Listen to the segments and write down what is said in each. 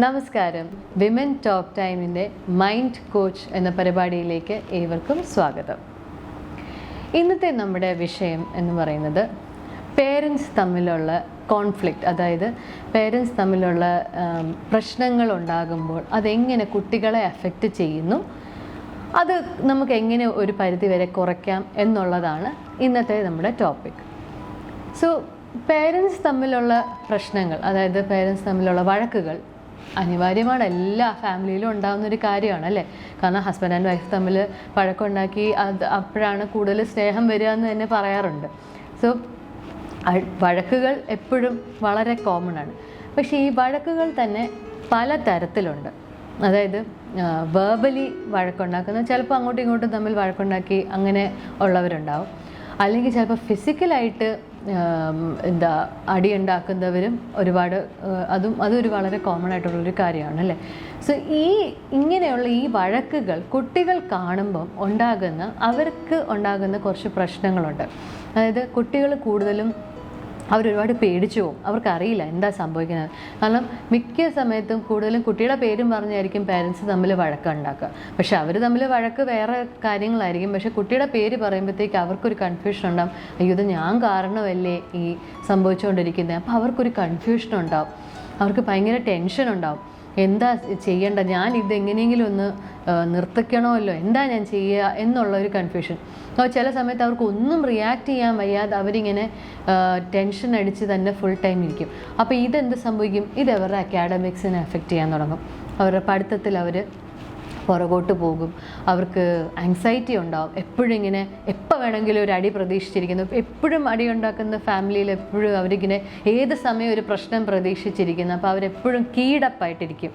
നമസ്കാരം. Women talk ടൈമിന്റെ mind coach എന്ന പരിപാടിയിലേക്ക് ഏവർക്കും സ്വാഗതം. ഇന്നത്തെ നമ്മുടെ വിഷയം എന്ന് പറയുന്നത് പേരൻസ് തമ്മിലുള്ള കോൺഫ്ലിക്റ്റ് അതായത് പേരൻസ് തമ്മിലുള്ള പ്രശ്നങ്ങൾ ഉണ്ടാകുമ്പോൾ അതെങ്ങനെ കുട്ടികളെ അഫക്റ്റ് ചെയ്യുന്നു അത് നമുക്ക് എങ്ങനെ ഒരു പരിധി വരെ കുറയ്ക്കാം എന്നുള്ളതാണ് ഇന്നത്തെ നമ്മുടെ ടോപ്പിക് സോ പേരൻസ് തമ്മിലുള്ള പ്രശ്നങ്ങൾ അതായത് പേരൻസ് തമ്മിലുള്ള വഴക്കുകൾ അനിവാര്യമാണ്. എല്ലാ ഫാമിലിയിലും ഉണ്ടാകുന്ന ഒരു കാര്യമാണ് അല്ലേ കാരണം ഹസ്ബൻഡ് ആൻഡ് വൈഫ് തമ്മിൽ വഴക്കുണ്ടാക്കി അത് അപ്പോഴാണ് കൂടുതൽ സ്നേഹം വരിക എന്ന് തന്നെ പറയാറുണ്ട്. സോ വഴക്കുകൾ എപ്പോഴും വളരെ കോമൺ ആണ്. പക്ഷേ ഈ വഴക്കുകൾ തന്നെ പല തരത്തിലുണ്ട് അതായത് വേർബലി വഴക്കുണ്ടാക്കുന്ന ചിലപ്പോൾ അങ്ങോട്ടും ഇങ്ങോട്ടും തമ്മിൽ വഴക്കുണ്ടാക്കി അങ്ങനെ ഉള്ളവരുണ്ടാവും. അല്ലെങ്കിൽ ചിലപ്പോൾ ഫിസിക്കലായിട്ട് എന്താ അടി ഉണ്ടാക്കുന്നവരും ഒരുപാട് അതും അതൊരു വളരെ കോമൺ ആയിട്ടുള്ളൊരു കാര്യമാണ് അല്ലേ? സോ ഈ ഇങ്ങനെയുള്ള ഈ വഴക്കുകൾ കുട്ടികൾ കാണുമ്പം ഉണ്ടാകുന്ന അവർക്ക് ഉണ്ടാകുന്ന കുറച്ച് പ്രശ്നങ്ങളുണ്ട്. അതായത് കുട്ടികൾ കൂടുതലും അവരൊരുപാട് പേടിച്ചു പോകും. അവർക്കറിയില്ല എന്താ സംഭവിക്കുന്നത്. കാരണം മിക്ക സമയത്തും കൂടുതലും കുട്ടിയുടെ പേരും പറഞ്ഞായിരിക്കും പാരൻസ് തമ്മിൽ വഴക്കുണ്ടാക്കുക. പക്ഷെ അവർ തമ്മിൽ വഴക്ക് വേറെ കാര്യങ്ങളായിരിക്കും. പക്ഷെ കുട്ടിയുടെ പേര് പറയുമ്പോഴത്തേക്ക് അവർക്കൊരു കൺഫ്യൂഷൻ ഉണ്ടാവും. അയ്യോ ഇത് ഞാൻ കാരണമല്ലേ ഈ സംഭവിച്ചുകൊണ്ടിരിക്കുന്നത്? അപ്പോൾ അവർക്കൊരു കൺഫ്യൂഷൻ ഉണ്ടാവും. അവർക്ക് ഭയങ്കര ടെൻഷൻ ഉണ്ടാവും. എന്താ ചെയ്യേണ്ട ഞാൻ ഇതെങ്ങനെയെങ്കിലും ഒന്ന് നിർത്തിക്കണമല്ലോ. എന്താ ഞാൻ ചെയ്യുക എന്നുള്ള ഒരു കൺഫ്യൂഷൻ അപ്പോൾ ചില സമയത്ത് അവർക്ക് ഒന്നും റിയാക്ട് ചെയ്യാൻ വയ്യാതെ അവരിങ്ങനെ ടെൻഷൻ അടിച്ച് തന്നെ ഫുൾ ടൈം ഇരിക്കും. അപ്പോൾ ഇതെന്ത് സംഭവിക്കും? ഇത് അവരുടെ അക്കാഡമിക്സിനെ എഫക്റ്റ് ചെയ്യാൻ തുടങ്ങും. അവരുടെ പഠിത്തത്തിൽ അവർ പുറകോട്ട് പോകും. അവർക്ക് ആങ്സൈറ്റി ഉണ്ടാവും. എപ്പോഴും ഇങ്ങനെ എപ്പോൾ വേണമെങ്കിലും ഒരു അടി പ്രതീക്ഷിച്ചിരിക്കുന്നു. എപ്പോഴും അടി ഉണ്ടാക്കുന്ന ഫാമിലിയിൽ എപ്പോഴും അവരിങ്ങനെ ഏത് സമയം ഒരു പ്രശ്നം പ്രതീക്ഷിച്ചിരിക്കുന്നു. അപ്പോൾ അവരെപ്പോഴും കീടപ്പായിട്ടിരിക്കും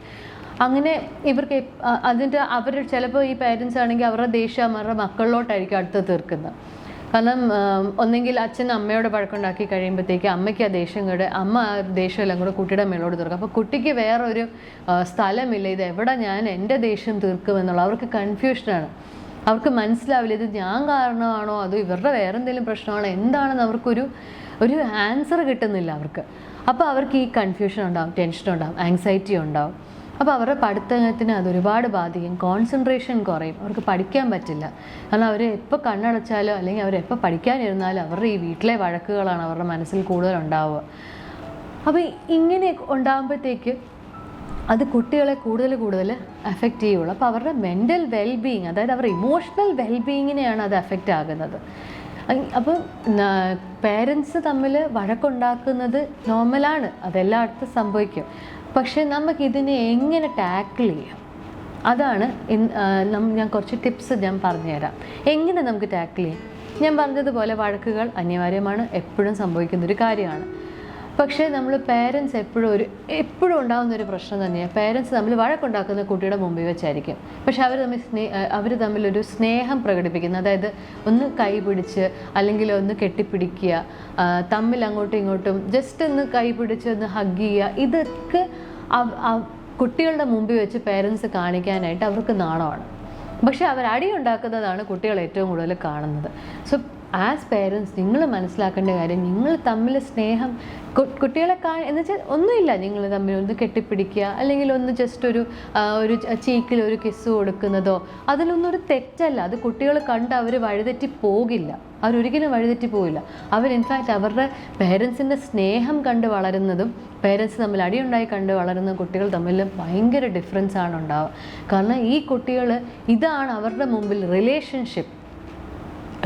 അങ്ങനെ ഇവർക്ക് അതിന്റെ അവർ ചിലപ്പോൾ ഈ പേരൻസ് ആണെങ്കിൽ അവരുടെ ദേഷ്യം അവരുടെ മക്കളിലോട്ടായിരിക്കും അടുത്ത് തീർക്കുന്നത്. കാരണം ഒന്നെങ്കിൽ അച്ഛൻ അമ്മയോട് പഴക്കമുണ്ടാക്കി കഴിയുമ്പോഴത്തേക്ക് അമ്മയ്ക്ക് ആ ദേഷ്യം കൂടെ അമ്മ ആ ദേഷ്യം എല്ലാം കൂടെ കുട്ടിയുടെ മേലോട് തീർക്കും. അപ്പോൾ കുട്ടിക്ക് വേറൊരു സ്ഥലമില്ല. ഇത് എവിടെ ഞാൻ എന്റെ ദേഷ്യം തീർക്കുമെന്നുള്ള അവർക്ക് കൺഫ്യൂഷനാണ് അവർക്ക് മനസ്സിലാവില്ല. ഇത് ഞാൻ കാരണമാണോ? അതോ ഇവരുടെ വേറെ എന്തെങ്കിലും പ്രശ്നമാണോ? എന്താണെന്ന് അവർക്കൊരു ഒരു ആൻസർ കിട്ടുന്നില്ല അവർക്ക്. അപ്പോൾ അവർക്ക് ഈ കൺഫ്യൂഷൻ ഉണ്ടാവും ടെൻഷൻ ഉണ്ടാവും ആങ്സൈറ്റി ഉണ്ടാവും. അപ്പോൾ അവരുടെ പഠിത്തത്തിന് അതൊരുപാട് ബാധിക്കും. കോൺസെൻട്രേഷൻ കുറയും. അവർക്ക് പഠിക്കാൻ പറ്റില്ല. കാരണം അവർ എപ്പോൾ കണ്ണടച്ചാലോ അല്ലെങ്കിൽ അവർ എപ്പോൾ പഠിക്കാനിരുന്നാലും അവരുടെ ഈ വീട്ടിലെ വഴക്കുകളാണ് അവരുടെ മനസ്സിൽ കൂടുതൽ ഉണ്ടാവുക അപ്പോൾ ഇങ്ങനെ ഉണ്ടാകുമ്പോഴത്തേക്ക് അത് കുട്ടികളെ കൂടുതൽ കൂടുതൽ അഫക്റ്റ് ചെയ്യുള്ളൂ. അപ്പോൾ അവരുടെ മെന്റൽ വെൽബീയിങ് അതായത് അവരുടെ ഇമോഷണൽ വെൽബീങ്ങിനെയാണ് അത് അഫക്റ്റ് ആകുന്നത്. അപ്പം പേരൻസ് തമ്മിൽ വഴക്കുണ്ടാക്കുന്നത് നോർമലാണ് അതെല്ലായിടത്തും സംഭവിക്കും. പക്ഷേ നമുക്കിതിനെ എങ്ങനെ ടാക്കിൾ ചെയ്യാം? അതാണ് ഞാൻ കുറച്ച് ടിപ്സ് ഞാൻ പറഞ്ഞുതരാം. എങ്ങനെ നമുക്ക് ടാക്കിൾ ചെയ്യാം? ഞാൻ പറഞ്ഞതുപോലെ വഴക്കുകൾ അനിവാര്യമാണ് എപ്പോഴും സംഭവിക്കുന്ന ഒരു കാര്യമാണ്. പക്ഷേ നമ്മൾ പേരൻസ് എപ്പോഴും ഒരു എപ്പോഴും ഉണ്ടാകുന്ന ഒരു പ്രശ്നം തന്നെയാണ്. പേരൻസ് തമ്മിൽ വഴക്കുണ്ടാക്കുന്ന കുട്ടിയുടെ മുമ്പിൽ വെച്ചായിരിക്കും. പക്ഷെ അവർ തമ്മിൽ സ്നേ അവർ തമ്മിലൊരു സ്നേഹം പ്രകടിപ്പിക്കുന്നു അതായത് ഒന്ന് കൈ പിടിച്ച് അല്ലെങ്കിൽ ഒന്ന് കെട്ടിപ്പിടിക്കുക തമ്മിൽ അങ്ങോട്ടും ഇങ്ങോട്ടും ജസ്റ്റ് ഒന്ന് കൈ പിടിച്ച് ഒന്ന് ഹഗ് ചെയ്യുക ഇതൊക്കെ കുട്ടികളുടെ മുമ്പിൽ വെച്ച് പേരൻസ് കാണിക്കാനായിട്ട് അവർക്ക് നാണമാണ്. പക്ഷെ അവർ അടി ഉണ്ടാക്കുന്നതാണ് കുട്ടികൾ ഏറ്റവും കൂടുതൽ കാണുന്നത്. സോ ആസ് പേരൻസ് നിങ്ങൾ മനസ്സിലാക്കേണ്ട കാര്യം നിങ്ങൾ തമ്മിൽ സ്നേഹം കുട്ടികളെ കാ എന്ന് വെച്ചാൽ ഒന്നുമില്ല നിങ്ങൾ തമ്മിൽ ഒന്ന് കെട്ടിപ്പിടിക്കുക അല്ലെങ്കിൽ ഒന്ന് ജസ്റ്റ് ഒരു ഒരു ചീക്കിൽ ഒരു കിസ് കൊടുക്കുന്നതോ അതിലൊന്നും ഒരു തെറ്റല്ല. അത് കുട്ടികൾ കണ്ട് അവർ വഴിതെറ്റി പോകില്ല. അവരൊരിക്കലും വഴിതെറ്റി പോകില്ല. അവർ ഇൻഫാക്റ്റ് അവരുടെ പേരൻസിന്റെ സ്നേഹം കണ്ട് വളരുന്നതും പേരൻസ് തമ്മിൽ അടിയുണ്ടായി കണ്ട് വളരുന്ന കുട്ടികൾ തമ്മിൽ ഭയങ്കര ഡിഫറൻസ് ആണ് ഉണ്ടാവുക. കാരണം ഈ കുട്ടികൾ ഇതാണ് അവരുടെ മുമ്പിൽ റിലേഷൻഷിപ്പ്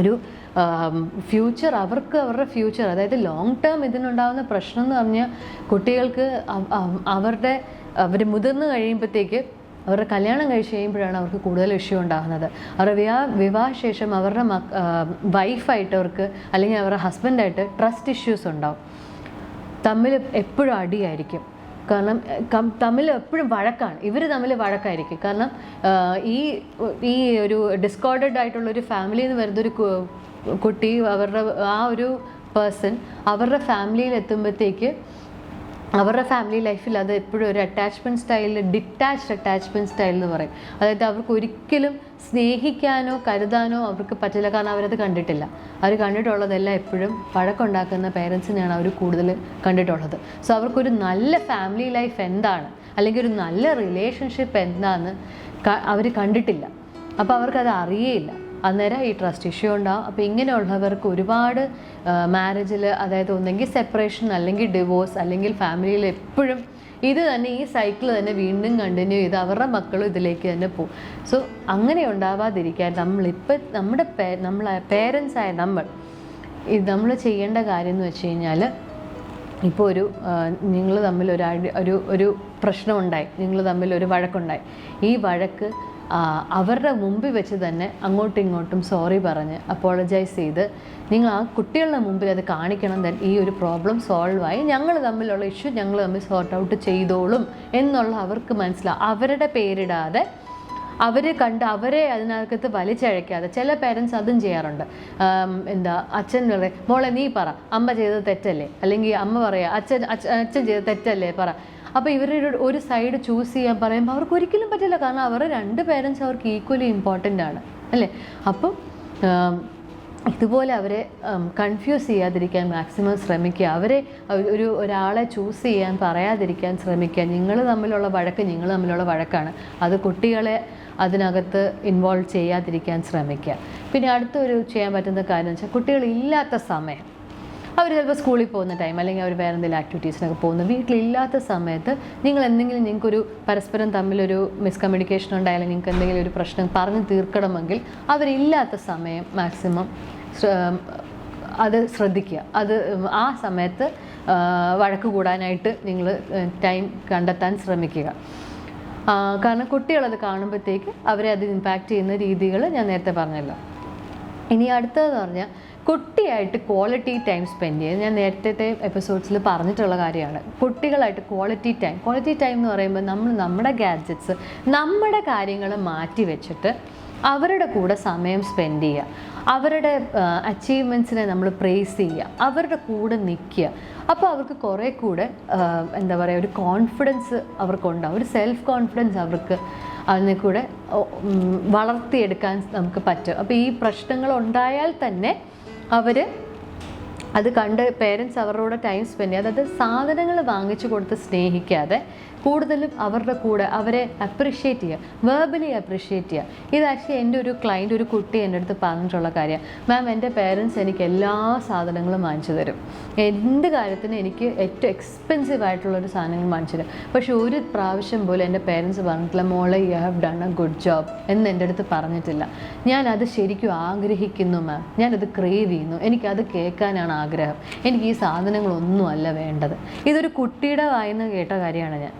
ഒരു ഫ്യൂച്ചർ അവർക്ക് അവരുടെ ഫ്യൂച്ചർ അതായത് ലോങ് ടേം ഇതിനുണ്ടാകുന്ന പ്രശ്നം എന്ന് പറഞ്ഞാൽ കുട്ടികൾക്ക് അവ- അവ- അവരുടെ അവർ മുതിർന്നു കഴിയുമ്പോഴത്തേക്ക് അവരുടെ കല്യാണം കഴിച്ച് കഴിയുമ്പോഴാണ് അവർക്ക് കൂടുതൽ ഇഷ്യൂ ഉണ്ടാകുന്നത്. അവരുടെ വിവാ വിവാഹശേഷം അവരുടെ വൈഫായിട്ട് അവർക്ക് അല്ലെങ്കിൽ അവരുടെ ഹസ്ബൻഡായിട്ട് ട്രസ്റ്റ് ഇഷ്യൂസ് ഉണ്ടാവും. തമ്മിൽ എപ്പോഴും അടിയായിരിക്കും. കാരണം തമ്മിൽ എപ്പോഴും വഴക്കാണ്. ഇവർ തമ്മിൽ വഴക്കായിരിക്കും. കാരണം ഈ ഈ ഒരു ഡിസ്കോർഡഡ് ആയിട്ടുള്ള ഒരു ഫാമിലിയിൽ നിന്ന് വരുന്ന ഒരു കു- കുട്ടി അവരുടെ ആ ഒരു പേഴ്സൺ അവരുടെ ഫാമിലിയിൽ എത്തുമ്പോഴത്തേക്ക് അവരുടെ ഫാമിലി ലൈഫിൽ അത് എപ്പോഴും ഒരു അറ്റാച്ച്മെന്റ് സ്റ്റൈലിൽ ഡിറ്റാച്ച്ഡ് അറ്റാച്ച്മെന്റ് സ്റ്റൈൽ എന്ന് പറയും. അതായത് അവർക്ക് ഒരിക്കലും സ്നേഹിക്കാനോ കരുതാനോ അവർക്ക് പറ്റില്ല. കാരണം അവരത് കണ്ടിട്ടില്ല. അവർ കണ്ടിട്ടുള്ളതെല്ലാം എപ്പോഴും വഴക്കുണ്ടാക്കുന്ന പേരൻസിനെയാണ് അവർ കൂടുതൽ കണ്ടിട്ടുള്ളത്. സോ അവർക്കൊരു നല്ല ഫാമിലി ലൈഫ് എന്താണ്? അല്ലെങ്കിൽ ഒരു നല്ല റിലേഷൻഷിപ്പ് എന്താണെന്ന് അവർ കണ്ടിട്ടില്ല. അപ്പോൾ അവർക്കത് അറിയേയില്ല. അന്നേരം ഈ ട്രസ്റ്റ് ഇഷ്യൂ ഉണ്ടാവും. അപ്പോൾ ഇങ്ങനെയുള്ളവർക്ക് ഒരുപാട് മാരേജിൽ അതായത് ഒന്നെങ്കിൽ സെപ്പറേഷൻ അല്ലെങ്കിൽ ഡിവോഴ്സ് അല്ലെങ്കിൽ ഫാമിലിയിൽ എപ്പോഴും ഇത് തന്നെ ഈ സൈക്കിൾ തന്നെ വീണ്ടും കണ്ടിന്യൂ ചെയ്ത് അവരുടെ മക്കളും ഇതിലേക്ക് തന്നെ പോകും. സോ അങ്ങനെ ഉണ്ടാവാതിരിക്കാൻ നമ്മളിപ്പോൾ നമ്മുടെ പേ നമ്മളെ പേരൻസായ നമ്മൾ ഇത് നമ്മൾ ചെയ്യേണ്ട കാര്യം എന്ന് വെച്ച് കഴിഞ്ഞാൽ ഇപ്പോൾ ഒരു നിങ്ങൾ തമ്മിൽ ഒരു ഒരു ഒരു പ്രശ്നമുണ്ടായി. നിങ്ങൾ തമ്മിൽ ഒരു വഴക്കുണ്ടായി. ഈ വഴക്ക് അവരുടെ മുമ്പിൽ വെച്ച് തന്നെ അങ്ങോട്ടും ഇങ്ങോട്ടും സോറി പറഞ്ഞ് അപ്പോളജൈസ് ചെയ്ത് നിങ്ങൾ ആ കുട്ടികളുടെ മുമ്പിൽ അത് കാണിക്കണം തന്നെ ഈ ഒരു പ്രോബ്ലം സോൾവ് ആയി. ഞങ്ങൾ തമ്മിലുള്ള ഇഷ്യൂ ഞങ്ങൾ തമ്മിൽ സോർട്ട് ഔട്ട് ചെയ്തോളും എന്നുള്ള അവർക്ക് മനസ്സിലാവും അവരുടെ പേരിടാതെ അവർ കണ്ട് അവരെ അതിനകത്ത് വലിച്ചഴക്കാതെ ചില പേരൻസ് അതും ചെയ്യാറുണ്ട്. എന്താ അച്ഛൻ പറയും മോളെ നീ പറ അമ്മ ചെയ്തത് തെറ്റല്ലേ? അല്ലെങ്കിൽ അമ്മ പറയാ അച്ഛൻ അച്ഛൻ ചെയ്തത് തെറ്റല്ലേ? പറ. അപ്പോൾ ഇവരുടെ ഒരു- സൈഡ് ചൂസ് ചെയ്യാൻ പറയുമ്പോൾ അവർക്ക് ഒരിക്കലും പറ്റില്ല. കാരണം അവരുടെ രണ്ട് പേരൻസ് അവർക്ക് ഈക്വലി ഇമ്പോർട്ടന്റ് ആണ്. അല്ലേ? അപ്പം ഇതുപോലെ അവരെ കൺഫ്യൂസ് ചെയ്യാതിരിക്കാൻ മാക്സിമം ശ്രമിക്കുക. അവരെ ഒരു- ഒരു ഒരാളെ ചൂസ് ചെയ്യാൻ പറയാതിരിക്കാൻ ശ്രമിക്കുക. നിങ്ങൾ തമ്മിലുള്ള വഴക്ക് നിങ്ങൾ തമ്മിലുള്ള വഴക്കാണ്. അത് കുട്ടികളെ അതിനകത്ത് ഇൻവോൾവ് ചെയ്യാതിരിക്കാൻ ശ്രമിക്കുക. പിന്നെ അടുത്തൊരു ചെയ്യാൻ പറ്റുന്ന കാര്യം വെച്ചാൽ കുട്ടികളില്ലാത്ത സമയം. അവർ ചിലപ്പോൾ സ്കൂളിൽ പോകുന്ന ടൈം അല്ലെങ്കിൽ അവർ വേറെ എന്തെങ്കിലും ആക്ടിവിറ്റീസിനൊക്കെ പോകുന്നു വീട്ടിലില്ലാത്ത സമയത്ത് നിങ്ങൾ എന്തെങ്കിലും നിങ്ങൾക്കൊരു പരസ്പരം തമ്മിലൊരു മിസ്കമ്മ്യൂണിക്കേഷൻ ഉണ്ടായാലും നിങ്ങൾക്ക് എന്തെങ്കിലും ഒരു പ്രശ്നം പറഞ്ഞ് തീർക്കണമെങ്കിൽ അവരില്ലാത്ത സമയം മാക്സിമം അത് ശ്രദ്ധിക്കുക. അത് ആ സമയത്ത് വഴക്ക് കൂടാനായിട്ട് നിങ്ങൾ ടൈം കണ്ടെത്താൻ ശ്രമിക്കുക. കാരണം കുട്ടികളത് കാണുമ്പോഴത്തേക്ക് അവരെ അത് ഇമ്പാക്റ്റ് ചെയ്യുന്ന രീതികൾ ഞാൻ നേരത്തെ പറഞ്ഞല്ലോ. ഇനി അടുത്തതെന്ന് പറഞ്ഞാൽ കുട്ടിയായിട്ട് ക്വാളിറ്റി ടൈം സ്പെൻഡ് ചെയ്യുക ഞാൻ നേരത്തെ എപ്പിസോഡ്സിൽ പറഞ്ഞിട്ടുള്ള കാര്യമാണ്. കുട്ടികളായിട്ട് ക്വാളിറ്റി ടൈം ക്വാളിറ്റി ടൈം എന്ന് പറയുമ്പോൾ നമ്മൾ നമ്മുടെ ഗാഡ്ജറ്റ്സ് നമ്മുടെ കാര്യങ്ങൾ മാറ്റി വെച്ചിട്ട് അവരുടെ കൂടെ സമയം സ്പെൻഡ് ചെയ്യുക. അവരുടെ അച്ചീവ്മെന്റ്സിനെ നമ്മൾ പ്രേസ് ചെയ്യുക. അവരുടെ കൂടെ നിൽക്കുക. അപ്പോൾ അവർക്ക് കുറേ കൂടെ എന്താ പറയുക ഒരു കോൺഫിഡൻസ് അവർക്കുണ്ടാവും. ഒരു സെൽഫ് കോൺഫിഡൻസ് അവർക്ക് അതിനെ കൂടെ വളർത്തിയെടുക്കാൻ നമുക്ക് പറ്റും. അപ്പോൾ ഈ പ്രശ്നങ്ങൾ ഉണ്ടായാൽ തന്നെ അവർ അത് കണ്ട് പേരൻസ് അവരുടെ ടൈം സ്പെൻഡ് ചെയ്യുക അതായത് സാധനങ്ങൾ വാങ്ങിച്ചു കൊടുത്ത് സ്നേഹിക്കാതെ കൂടുതലും അവരുടെ കൂടെ അവരെ അപ്രിഷ്യേറ്റ് ചെയ്യുക. വേർബലി അപ്രിഷ്യേറ്റ് ചെയ്യുക. ഇത് ആക്ച്വലി എന്റെ ഒരു ക്ലയന്റ് ഒരു കുട്ടി എന്റെ അടുത്ത് പറഞ്ഞിട്ടുള്ള കാര്യമാണ് മാം എന്റെ പേരൻസ് എനിക്ക് എല്ലാ സാധനങ്ങളും വാങ്ങിച്ചു തരും. എന്ത് കാര്യത്തിനും എനിക്ക് ഏറ്റവും എക്സ്പെൻസീവ് ആയിട്ടുള്ള ഒരു സാധനങ്ങൾ വാങ്ങിച്ചു തരും. പക്ഷേ ഒരു പ്രാവശ്യം പോലും എന്റെ പേരൻസ് പറഞ്ഞിട്ടില്ല മോളെ you have done a good job എന്ന് എന്റെ അടുത്ത് പറഞ്ഞിട്ടില്ല. ഞാനത് ശരിക്കും ആഗ്രഹിക്കുന്നു മാം ഞാനത് ക്രേവ് ചെയ്യുന്നു. എനിക്കത് കേൾക്കാനാണ് ആഗ്രഹം. എനിക്ക് ഈ സാധനങ്ങളൊന്നും അല്ല വേണ്ടത്. ഇതൊരു കുട്ടിയുടെ വായിന്ന് കേട്ട കാര്യമാണ് ഞാൻ.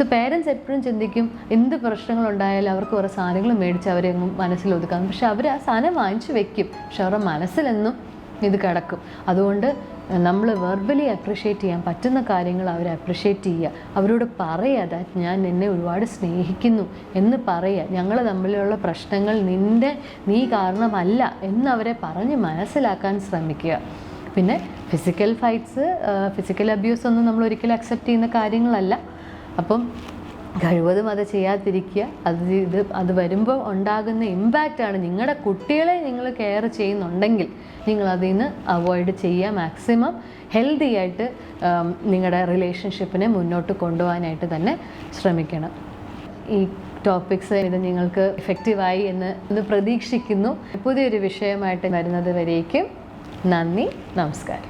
സോ പേരൻസ് എപ്പോഴും ചിന്തിക്കും എന്ത് പ്രശ്നങ്ങളുണ്ടായാലും അവർക്ക് കുറേ സാധനങ്ങൾ മേടിച്ച് അവരെ ഒതുക്കാം. പക്ഷെ അവർ ആ സാധനം വാങ്ങിച്ചു വെക്കും. പക്ഷെ അവരുടെ മനസ്സിലെന്നും ഇത് കിടക്കും. അതുകൊണ്ട് നമ്മൾ വെർബലി അപ്രിഷ്യേറ്റ് ചെയ്യാൻ പറ്റുന്ന കാര്യങ്ങൾ അവരെ അപ്രിഷ്യേറ്റ് ചെയ്യുക. അവരോട് പറയുക ദാറ്റ് ഞാൻ നിന്നെ ഒരുപാട് സ്നേഹിക്കുന്നു എന്ന് പറയുക. ഞങ്ങൾ തമ്മിലുള്ള പ്രശ്നങ്ങൾ നിന്റെ നീ കാരണമല്ല എന്ന് അവരെ പറഞ്ഞ് മനസ്സിലാക്കാൻ ശ്രമിക്കുക. പിന്നെ ഫിസിക്കൽ ഫൈറ്റ്സ് ഫിസിക്കൽ അബ്യൂസ് ഒന്നും നമ്മൾ ഒരിക്കലും അക്സെപ്റ്റ് ചെയ്യുന്ന കാര്യങ്ങളല്ല. അപ്പം കഴിവതും അത് ചെയ്യാതിരിക്കുക. അത് ഇത് അത് വരുമ്പോൾ ഉണ്ടാകുന്ന ഇമ്പാക്റ്റാണ് നിങ്ങളുടെ കുട്ടികളെ നിങ്ങൾ കെയർ ചെയ്യുന്നുണ്ടെങ്കിൽ നിങ്ങൾ അതിൽ നിന്ന് അവോയ്ഡ് ചെയ്യുക. മാക്സിമം ഹെൽത്തി ആയിട്ട് നിങ്ങളുടെ റിലേഷൻഷിപ്പിനെ മുന്നോട്ട് കൊണ്ടുപോകാനായിട്ട് തന്നെ ശ്രമിക്കണം. ഈ ടോപ്പിക്സ് ഇത് നിങ്ങൾക്ക് എഫക്റ്റീവായി എന്ന് ഇത് പ്രതീക്ഷിക്കുന്നു. പുതിയൊരു വിഷയമായിട്ട് വരുന്നത് വരേക്കും നന്ദി നമസ്കാരം.